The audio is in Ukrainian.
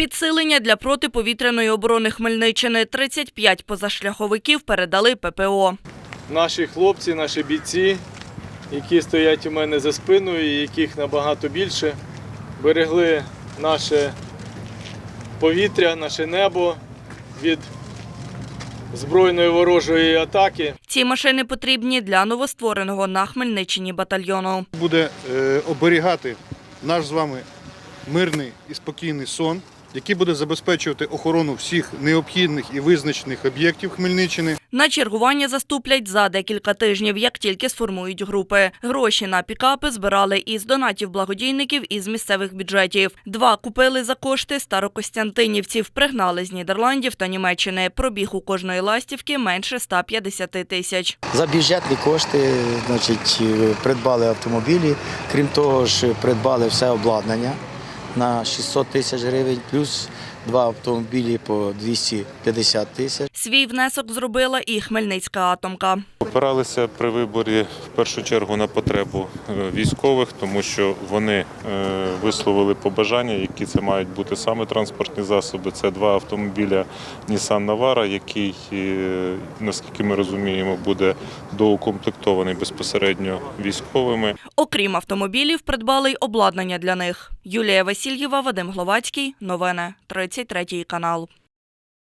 Підсилення для протиповітряної оборони Хмельниччини. 35 позашляховиків передали ППО. наші хлопці, наші бійці, які стоять у мене за спиною, і яких набагато більше, берегли наше повітря, наше небо від збройної ворожої атаки. Ці машини потрібні для новоствореного на Хмельниччині батальйону. буде е, оберігати наш з вами мирний і спокійний сон, який буде забезпечувати охорону всіх необхідних і визначених об'єктів Хмельниччини. На чергування заступлять за декілька тижнів, як тільки сформують групи. Гроші на пікапи збирали із донатів благодійників із місцевих бюджетів. Два купили за кошти старокостянтинівців, пригнали з Нідерландів та Німеччини. Пробіг у кожної ластівки менше 150 тисяч. За бюджетні кошти значить, е, придбали автомобілі. Крім того ж, придбали все обладнання на 600 тисяч гривень, плюс два автомобілі по 250 тисяч. Свій внесок зробила і Хмельницька атомка. Опиралися при виборі в першу чергу на потребу е, військових, тому що вони е, висловили побажання, які це мають бути саме транспортні засоби. Це два автомобіля Nissan Navara, який, е, наскільки ми розуміємо, буде доукомплектований безпосередньо військовими. Окрім автомобілів, придбали й обладнання для них. Юлія Васильєва, Вадим Гловацький. Новини 33 канал.